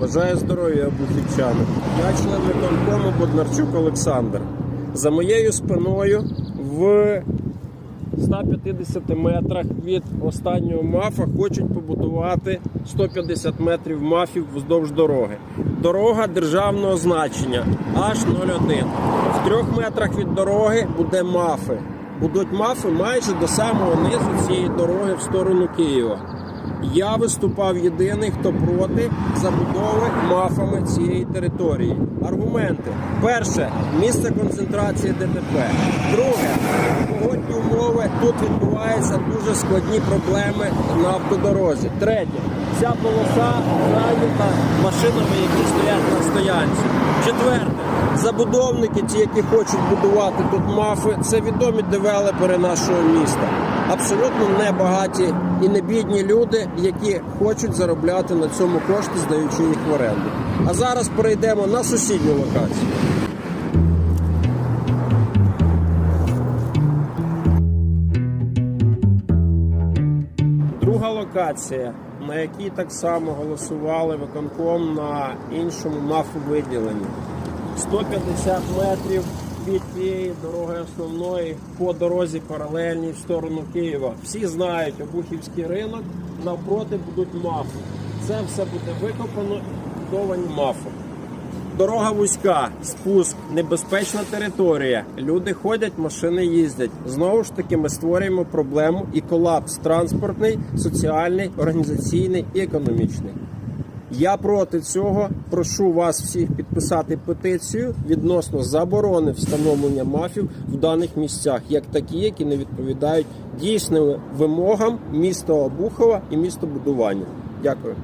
Бажаю здоров'я обухівчани. Я член виконкому Боднарчук Олександр. За моєю спиною в 150 метрах від останнього мафа хочуть побудувати 150 метрів мафів вздовж дороги. Дорога державного значення H01. В трьох метрах від дороги буде мафи. Будуть мафи майже до самого низу цієї дороги в сторону Києва. Я виступав єдиний, хто проти забудови мафами цієї території. Аргументи: перше місце концентрації ДТП. Друге погодні умови. Тут відбуваються дуже складні проблеми на автодорозі. Третє ця полоса зайнята машинами, які стоять на стоянці. Четверте. Забудовники, ті, які хочуть будувати тут мафи, це відомі девелопери нашого міста. Абсолютно не багаті і не бідні люди, які хочуть заробляти на цьому кошти, здаючи їх в оренду. А зараз перейдемо на сусідню локацію. Друга локація, на якій так само голосували виконком на іншому мафу виділенні. 150 метрів від тієї дороги основної по дорозі паралельній в сторону Києва. Всі знають Обухівський ринок, навпроти будуть мафи. Це все буде викопано і будовані мафи. Дорога вузька, спуск, небезпечна територія. Люди ходять, машини їздять. Знову ж таки, ми створюємо проблему і колапс транспортний, соціальний, організаційний і економічний. Я проти цього прошу вас всіх підписати петицію відносно заборони встановлення мафів в даних місцях, як такі, які не відповідають дійсним вимогам міста Обухова і містобудування. Дякую.